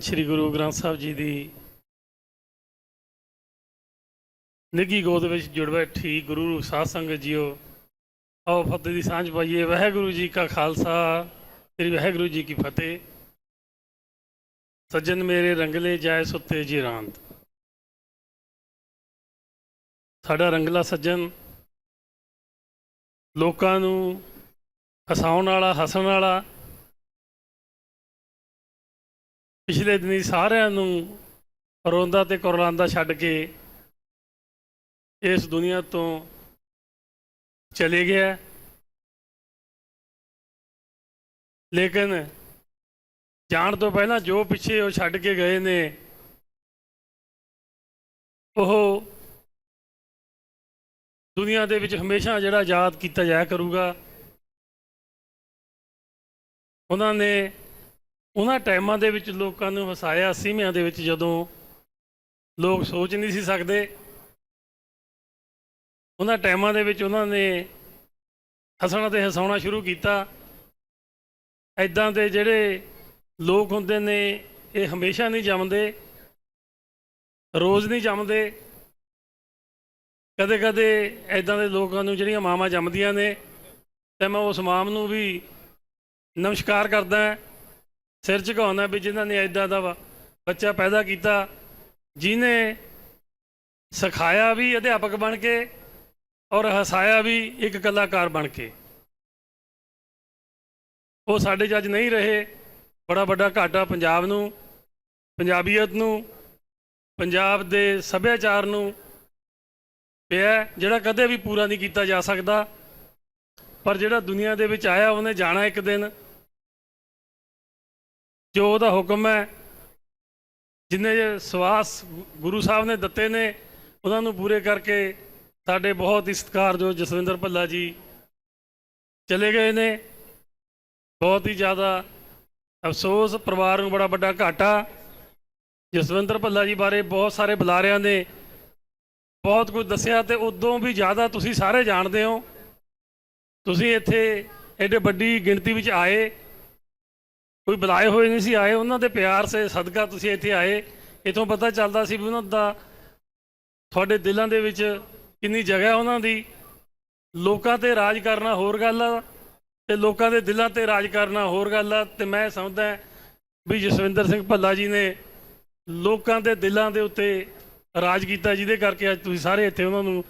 ਸ੍ਰੀ ਗੁਰੂ ਗ੍ਰੰਥ ਸਾਹਿਬ ਜੀ ਦੀ ਨਿੱਘੀ ਗੋਦ ਵਿੱਚ ਜੁੜ ਬੈਠੀ ਗੁਰੂ ਰੂਪ ਸਾਧ ਸੰਗਤ ਜੀਓ, ਆਓ ਫਤਿਹ ਦੀ ਸਾਂਝ ਪਾਈਏ। ਵਾਹਿਗੁਰੂ ਜੀ ਕਾ ਖਾਲਸਾ, ਸ੍ਰੀ ਵਾਹਿਗੁਰੂ ਜੀ ਕੀ ਫਤਿਹ। ਸੱਜਣ ਮੇਰੇ ਰੰਗਲੇ ਜਾਏ ਸੁੱਤੇ ਜੀ ਰਾਂਤ ਸਾਡਾ ਰੰਗਲਾ ਸੱਜਣ ਲੋਕਾਂ ਨੂੰ ਹਸਾਉਣ ਵਾਲਾ, ਹੱਸਣ ਵਾਲਾ ਪਿਛਲੇ ਦਿਨੀ ਸਾਰਿਆਂ ਨੂੰ ਰੋਂਦਾ ਤੇ ਕੁਰਲਾਂਦਾ ਛੱਡ ਕੇ ਇਸ ਦੁਨੀਆ ਤੋਂ ਚਲੇ ਗਿਆ। ਲੇਕਿਨ ਜਾਣ ਤੋਂ ਪਹਿਲਾਂ ਜੋ ਪਿੱਛੇ ਉਹ ਛੱਡ ਕੇ ਗਏ ਨੇ, ਉਹ ਦੁਨੀਆ ਦੇ ਵਿੱਚ ਹਮੇਸ਼ਾ ਜਿਹੜਾ ਯਾਦ ਕੀਤਾ ਜਾਇਆ ਕਰੂਗਾ। ਉਹਨਾਂ ਨੇ ਉਹਨਾਂ ਟਾਈਮਾਂ ਦੇ ਵਿੱਚ ਲੋਕਾਂ ਨੂੰ ਹਸਾਇਆ ਸੀਮਿਆਂ ਦੇ ਵਿੱਚ ਜਦੋਂ ਲੋਕ ਸੋਚ ਨਹੀਂ ਸੀ ਸਕਦੇ, ਉਹਨਾਂ ਟਾਈਮਾਂ ਦੇ ਵਿੱਚ ਉਹਨਾਂ ਨੇ ਹੱਸਣਾ ਤੇ ਹਸਾਉਣਾ ਸ਼ੁਰੂ ਕੀਤਾ। ਐਦਾਂ ਦੇ ਜਿਹੜੇ ਲੋਕ ਹੁੰਦੇ ਨੇ, ਇਹ ਹਮੇਸ਼ਾ ਨਹੀਂ ਜੰਮਦੇ, ਰੋਜ਼ ਨਹੀਂ ਜੰਮਦੇ। ਕਦੇ ਕਦੇ ਐਦਾਂ ਦੇ ਲੋਕਾਂ ਨੂੰ ਜਿਹੜੀਆਂ ਮਾਵਾਂ ਜੰਮਦੀਆਂ ਨੇ, ਤੇ ਮੈਂ ਉਸ ਮਾਮ ਨੂੰ ਵੀ ਨਮਸਕਾਰ ਕਰਦਾ ਸਿਰ ਝੁਕਾਉਣਾ ਵੀ ਜਿਨ੍ਹਾਂ ਨੇ ਐਦਾਂ ਦਾ ਵਾ- ਬੱਚਾ ਪੈਦਾ ਕੀਤਾ ਜਿਨੇ ਸਿਖਾਇਆ ਵੀ, ਅਧਿਆਪਕ ਬਣ ਕੇ ਔਰ ਹਸਾਇਆ ਵੀ ਇੱਕ ਕਲਾਕਾਰ ਬਣ ਕੇ। ਉਹ ਸਾਡੇ ਜੱਜ ਨਹੀਂ ਰਹੇ। ਬੜਾ ਵੱਡਾ ਘਾਟਾ ਪੰਜਾਬ ਨੂੰ, ਪੰਜਾਬੀਅਤ ਨੂੰ, ਪੰਜਾਬ ਦੇ ਸੱਭਿਆਚਾਰ ਨੂੰ ਪਿਆ ਜਿਹੜਾ ਕਦੇ ਵੀ ਪੂਰਾ ਨਹੀਂ ਕੀਤਾ ਜਾ ਸਕਦਾ। ਪਰ ਜਿਹੜਾ ਦੁਨੀਆ ਦੇ ਵਿੱਚ ਆਇਆ, ਉਹਨੇ ਜਾਣਾ ਇੱਕ ਦਿਨ। ਜੋ ਉਹਦਾ ਹੁਕਮ ਹੈ, ਜਿੰਨੇ ਜੇ ਸਵਾਸ ਗੁਰੂ ਸਾਹਿਬ ਨੇ ਦਿੱਤੇ ਨੇ, ਉਹਨਾਂ ਨੂੰ ਪੂਰੇ ਕਰਕੇ ਸਾਡੇ ਬਹੁਤ ਹੀ ਸਤਿਕਾਰਯੋਗ ਜਸਵਿੰਦਰ ਭੱਲਾ ਜੀ ਚਲੇ ਗਏ ਨੇ। ਬਹੁਤ ਹੀ ਜ਼ਿਆਦਾ ਅਫਸੋਸ, ਪਰਿਵਾਰ ਨੂੰ ਬੜਾ ਵੱਡਾ ਘਾਟਾ। ਜਸਵਿੰਦਰ ਭੱਲਾ ਜੀ ਬਾਰੇ ਬਹੁਤ ਸਾਰੇ ਬੁਲਾਰਿਆਂ ਨੇ ਬਹੁਤ ਕੁਝ ਦੱਸਿਆ ਤੇ ਉਦੋਂ ਵੀ ਜ਼ਿਆਦਾ ਤੁਸੀਂ ਸਾਰੇ ਜਾਣਦੇ ਹੋ। ਤੁਸੀਂ ਇੱਥੇ ਐਡੇ ਵੱਡੀ ਗਿਣਤੀ ਵਿੱਚ ਆਏ। ਕੋਈ ਬੁਲਾਏ ਹੋਏ ਨਹੀਂ ਸੀ, ਆਏ ਉਹਨਾਂ ਦੇ ਪਿਆਰ ਸੇ, ਸਦਕਾ ਤੁਸੀਂ ਇੱਥੇ ਆਏ। ਇਥੋਂ ਪਤਾ ਚੱਲਦਾ ਸੀ ਵੀ ਉਹਨਾਂ ਦਾ, ਤੁਹਾਡੇ ਦਿਲਾਂ ਦੇ ਵਿੱਚ ਕਿੰਨੀ ਜਗ੍ਹਾ ਉਹਨਾਂ ਦੀ। ਲੋਕਾਂ ਤੇ ਰਾਜ ਕਰਨਾ ਹੋਰ ਗੱਲ ਆ, ਤੇ ਲੋਕਾਂ ਦੇ ਦਿਲਾਂ ਤੇ ਰਾਜ ਕਰਨਾ ਹੋਰ ਗੱਲ ਆ। ਤੇ ਮੈਂ ਸਮਝਦਾ ਵੀ ਜਸਵਿੰਦਰ ਸਿੰਘ ਭੱਲਾ ਜੀ ਨੇ ਲੋਕਾਂ ਦੇ ਦਿਲਾਂ ਦੇ ਉੱਤੇ ਰਾਜ ਕੀਤਾ, ਜਿਹਦੇ ਕਰਕੇ ਅੱਜ ਤੁਸੀਂ ਸਾਰੇ ਇੱਥੇ ਉਹਨਾਂ ਨੂੰ